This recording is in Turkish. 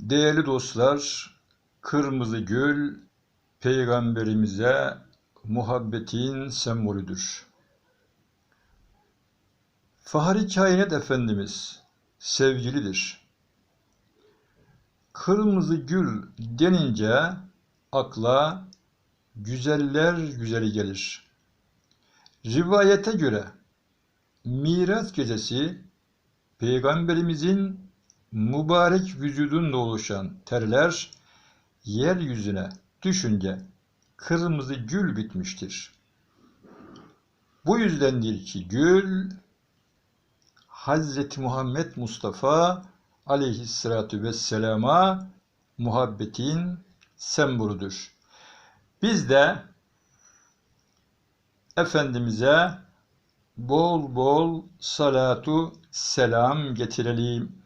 Değerli dostlar, kırmızı gül peygamberimize muhabbetin sembolüdür. Fahri Kainat Efendimiz sevgilidir. Kırmızı gül denince akla güzeller güzeli gelir. Rivayete göre Miraç gecesi Peygamberimizin mübarek vücudunda oluşan terler yeryüzüne düşünce kırmızı gül bitmiştir. Bu yüzdendir ki gül Hazreti Muhammed Mustafa aleyhissalatu vesselama muhabbetin sembolüdür. Biz de Efendimiz'e bol bol salatu selam getirelim.